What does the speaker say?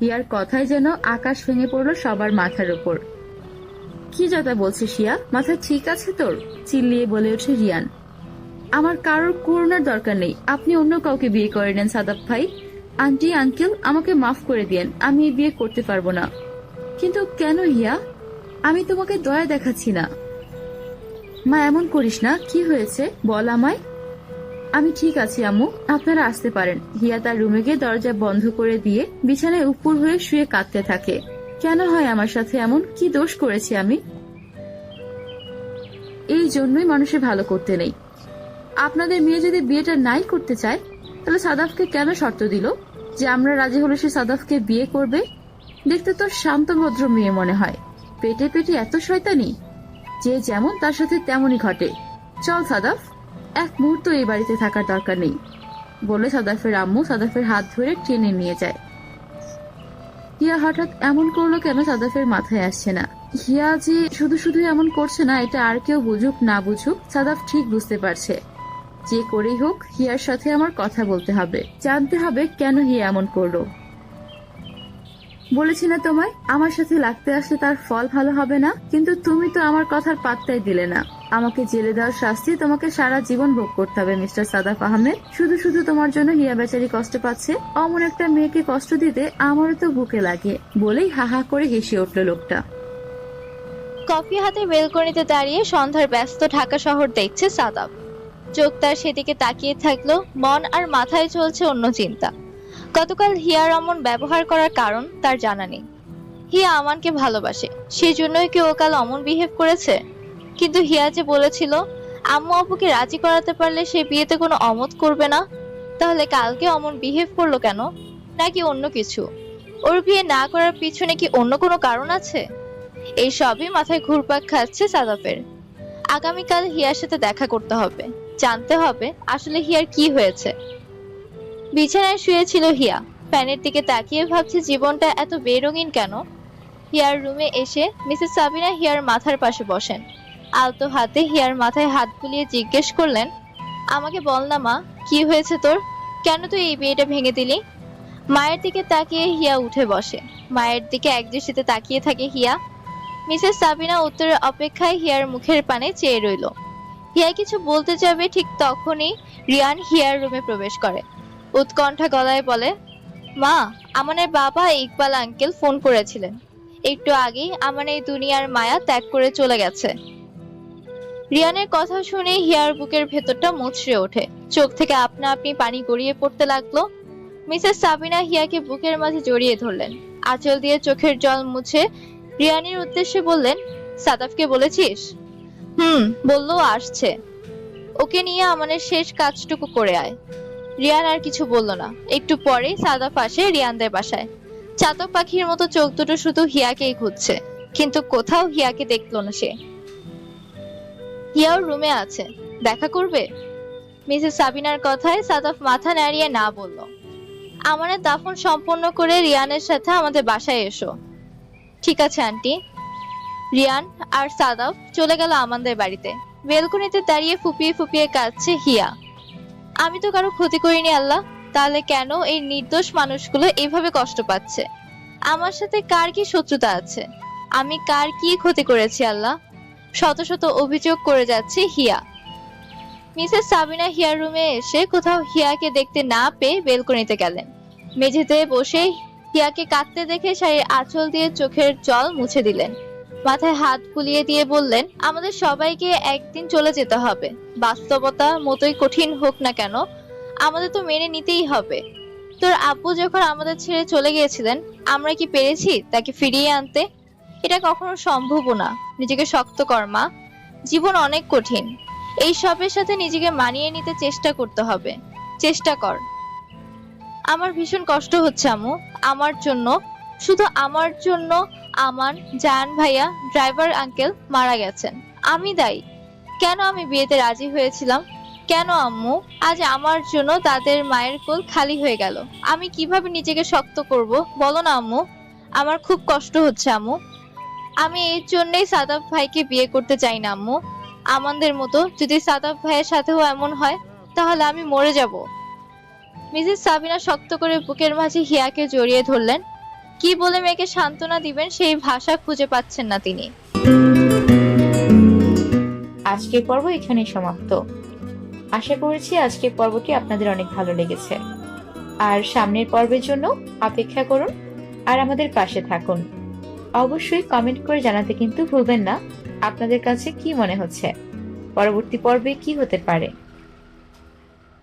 Here কথায় যেন আকাশ ভেঙে পড়ল সবার মাথার উপর। কি যাতা বলছে শিয়া মাথা ঠিক আছে তোর? চিল্লিয়ে বলে ওঠে রিয়ান। আমার কারোর করোনার দরকার নেই। আপনি অন্য কাউকে বিয়ে করে নেন, সাদাব ভাই। আন্টি, আঙ্কেল, আমাকে মাফ করে দিয়েন। আমি এই বিয়ে করতে পারব না। কিন্তু কেন হিয়া? আমি তোমাকে দয়া দেখাচ্ছি না। মা, এমন করিস না। কি হয়েছে? বল আমায়। আমি ঠিক আছি, আম্মু। আপনারা আসতে পারেন। হিয়া তার রুমে গিয়ে দরজা বন্ধ করে দিয়ে বিছানায় উপর হয়ে শুয়ে কাঁদতে থাকে। কেন হয় আমার সাথে এমন? কি দোষ করেছি আমি? এই জন্যই মানুষের ভালো করতে নেই। আপনাদের মেয়ে যদি বিয়েটা নাই করতে চায়, তাহলে সাদাফকে কেন শর্ত দিল? যে আমরা রাজি হলে সে সাদাফকে বিয়ে করবে? দেখতে তো শান্ত ভদ্র মেয়ে মনে হয়। পেটে পেটে এত শয়তানি। যে যেমন তার সাথে তেমনই ঘটে। চল সাদাফ। এক মুহূর্ত এই বাড়িতে থাকার দরকার নেই, বলে সাদাফের আম্মু সাদাফের হাত ধরে টেনে নিয়ে যায়। হিয়া হঠাৎ এমন করল কেন সাদাফের মাথায় আসছে না? হিয়া যে শুধু শুধু এমন করছে না, এটা আর কেউ বুঝুক না বুঝুক, সাদাফ ঠিক বুঝতে পারছে। যে করেই হোক, হিয়ার সাথে আমার কথা বলতে হবে, জানতে হবে কেন হিয়া এমন করল। বলেছি না তোমায়, আমার সাথে লাগতে আসলে তার ফল ভালো হবে না, কিন্তু তুমি তো আমার কথার পাত্তাই দিলে না। আমাকে জেলে দেওয়ার শাস্তি তোমাকে সারা জীবন ভোগ করতে হবে, মিস্টার সাদাফ আহমেদ। শুধু শুধু তোমার জন্য হিয়া বেচারি কষ্ট পাচ্ছে। অমন একটা মেয়েকে কষ্ট দিতে আমারও তো বুকে লাগে বলেই হাহা করে হেসে উঠল লোকটা। কফি হাতে বেলকনিতে দাঁড়িয়ে সন্ধ্যার ব্যস্ত ঢাকা শহর দেখছে সাদাব চোখ তার সেদিকে তাকিয়ে থাকল, মন আর মাথায় চলছে অন্য চিন্তা। গতকাল হিয়া রমন ব্যবহার করার কারণ তার জানা নেই। হিয়া আমানকে ভালোবাসে সেই জন্যই কি ও কাল অমন বিহেভ করেছে? কিন্তু হিয়া যে বলেছিল, আম্মু আব্বুকে রাজি করাতে পারলে সে বিয়েতে কোনো অমত করবে না, তাহলে কালকে অমন বিহেভ করল কেন? নাকি অন্য কিছু? ওর বিয়ে না করার পিছনে কি অন্য কোনো কারণ আছে? এই সবই মাথায় ঘুরপাক খাচ্ছে সাদাফের আগামীকাল হিয়ার সাথে দেখা করতে হবে। জানতে হবে আসলে হিয়ার কি হয়েছে। বিছানায় শুয়েছিল হিয়া। ফ্যানের দিকে তাকিয়ে ভাবছে, জীবনটা এত বেরঙিন কেন? হিয়ার রুমে এসে মিসেস সাবিনা হিয়ার মাথার পাশে বসেন। আলতো হাতে হিয়ার মাথায় হাত বুলিয়ে জিজ্ঞেস করলেন, আমাকে বল না মা, কি হয়েছে তোর? কেন তুই এই বিয়েটা ভেঙে দিলি? মায়ের দিকে তাকিয়ে হিয়া উঠে বসে। মায়ের দিকে একদৃষ্টিতে তাকিয়ে থাকে হিয়া। মিসেস সাবিনা উত্তরের অপেক্ষায় হিয়ার মুখের পানে চেয়ে রইল। হিয়া কিছু বলতে যাবে ঠিক তখনই রিয়ান হিয়ার রুমে প্রবেশ করে। উৎকণ্ঠা গলায় বলে, মা আমানের বাবা ইকবাল আঙ্কেল ফোন করেছিলেন। একটু আগেই আমার এই দুনিয়ার মায়া ত্যাগ করে চলে গেছে। রিয়ানের কথা শুনে হিয়ার বুকের ভেতরটা মুচড়ে ওঠে। চোখ থেকে আপনা আপনি পানি গড়িয়ে পড়তে লাগল। মিসেস সাবিনা হিয়াকে বুকের মাঝে জড়িয়ে ধরলেন। আঁচল দিয়ে চোখের জল মুছে রিয়ানের উদ্দেশ্যে বললেন, সাদাফকে বলেছিস? হুম, বলল, আসছে। ওকে নিয়ে আমাদের শেষ কাজটুকু করে আয়। রিয়ান আর কিছু বলল না। একটু পরেই সাদাফ আসে রিয়ানদের বাসায়। চাতক পাখির মতো চোখ দুটো শুধু হিয়াকেই খুঁজছে, কিন্তু কোথাও হিয়াকে দেখল না সে। হিয়াও রুমে আছে। দেখা করবে? মিসেস সাবিনার কথায় সাদাফ মাথা নাড়িয়ে না বলল। আমাদের দাফন সম্পন্ন করে রিয়ানের সাথে আমাদের বাসায় এসো। ঠিক আছে, আন্টি। রিয়ান আর সাদাফ চলে গেল আমাদের বাড়িতে। বেলকনিতে দাঁড়িয়ে ফুপিয়ে ফুপিয়ে কাঁদছে হিয়া। আমি তো কারও ক্ষতি করিনি, আল্লাহ। তাহলে কেন এই নির্দোষ মানুষগুলো এইভাবে কষ্ট পাচ্ছে? আমার সাথে কার কি শত্রুতা আছে? আমি কার কি ক্ষতি করেছি, আল্লাহ? শত শত অভিযোগ করে যাচ্ছে হিয়া। মিসেস সাবিনা হিয়ার রুমে এসে কোথাও হিয়াকে দেখতে না পেয়ে বেলকনিতে গেলেন। মেঝেতে বসে হিয়াকে কাঁদতে দেখে শাড়ির আঁচল দিয়ে চোখের জল মুছে দিলেন। মাথায় হাত বুলিয়ে দিয়ে বললেন, আমাদের সবাইকে একদিন চলে যেতে হবে। বাস্তবতা মতোই কঠিন হোক না কেন, আমাদের তো মেনে নিতেই হবে। তোর আব্বু যখন আমাদের ছেড়ে চলে গিয়েছিলেন, আমরা কি পেরেছি তাকে ফিরিয়ে আনতে? এটা কখনো সম্ভব না। নিজেকে শক্ত কর, মা। জীবন অনেক কঠিন। এই সবের সাথে নিজেকে মানিয়ে নিতে চেষ্টা করতে হবে। চেষ্টা কর। আমার ভীষণ কষ্ট হচ্ছে, আম্মু। আমার জন্য, শুধু আমার জন্য আমার জান ভাইয়া, ড্রাইভার আঙ্কেল মারা গেছেন। আমি দায়ী। কেন আমি বিয়েতে রাজি হয়েছিলাম? কেন, আম্মু? আজ আমার জন্য তাদের মায়ের কোল খালি হয়ে গেল। আমি কীভাবে নিজেকে শক্ত করব? বলো না, আম্মু। আমার খুব কষ্ট হচ্ছে, আম্মু। আমি এর জন্যই সাদাফ ভাইকে বিয়ে করতে চাই না, আম্মু। আমাদের মতো যদি সাদাফ ভাইয়ের সাথেও এমন হয়, তাহলে আমি মরে যাব। মিসেস সাবিনা শক্ত করে বুকের মাঝে হিয়াকে জড়িয়ে ধরলেন। কি বলে মেয়েকে সান্ত্বনা দিবেন সেই ভাষা খুঁজে পাচ্ছেন না তিনি। আজকের পর্ব এখানেই সমাপ্ত। আশা করছি আজকের পর্বটি আপনাদের অনেক ভালো লেগেছে। আর সামনের পর্বের জন্য অপেক্ষা করুন, আর আমাদের পাশে থাকুন। অবশ্যই কমেন্ট করে জানাতে কিন্তু ভুলবেন না। আপনাদের কাছে কি মনে হচ্ছে? পরবর্তী পর্বে কি হতে পারে?